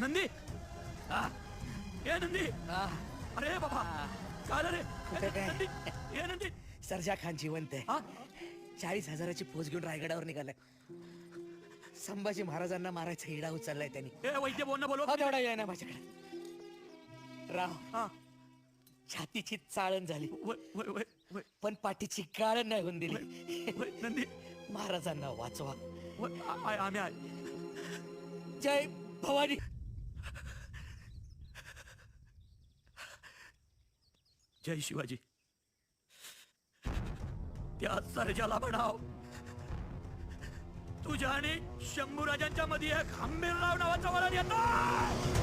नंदी ए नंदी अरे बाबा काय झालं रे कुठे काय? नंदी ए नंदी सरजा खान जिवंत आहे हा चाळीस हजाराची फौज घेऊन रायगडावर निघालाय संभाजी महाराजांना मारायचा हिडा उचललाय त्यांनी ए वैद्य बोल ना बोलव हो तेवढा आहे ना माझ्याकडे राव हा छातीची चाळण झाली पण पाठीची काळण नाही होऊन दिली नंदी महाराजांना वाचवा आ- आय- आम्ही आहे जय भवानी जय शिवाजी. त्या सर्जाला म्हणाव. तुझ्या आणि शंभूराजांच्या मध्ये एक हंबीरराव नावाचा वरण येतो.